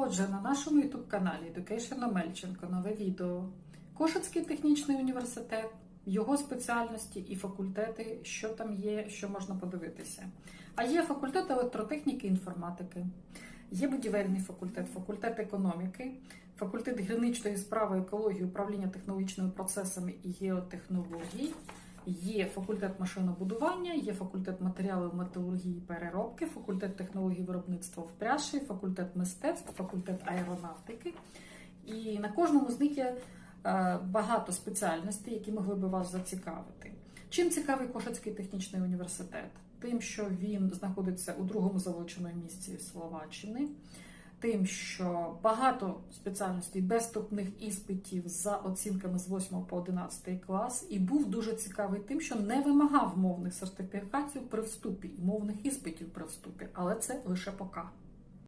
Отже, на нашому youtube каналі Education Омельченко нове відео. Кошицький технічний університет, його спеціальності і факультети, що там є, що можна подивитися. А є факультет електротехніки і інформатики, є будівельний факультет, факультет економіки, факультет граничної справи екології, управління технологічними процесами і геотехнологій. Є факультет машинобудування, є факультет матеріалів металургії переробки, факультет технологій виробництва в пряжі, факультет мистецтв, факультет аеронавтики. І на кожному з них є е, багато спеціальностей, які могли би вас зацікавити. Чим цікавий Кошицький технічний університет? Тим, що він знаходиться у другому залученому місці Словаччини, тим, що багато спеціальностей без вступних іспитів за оцінками з 8 по 11 клас, і був дуже цікавий тим, що не вимагав мовних сертифікатів при вступі мовних іспитів при вступі, але це лише поки.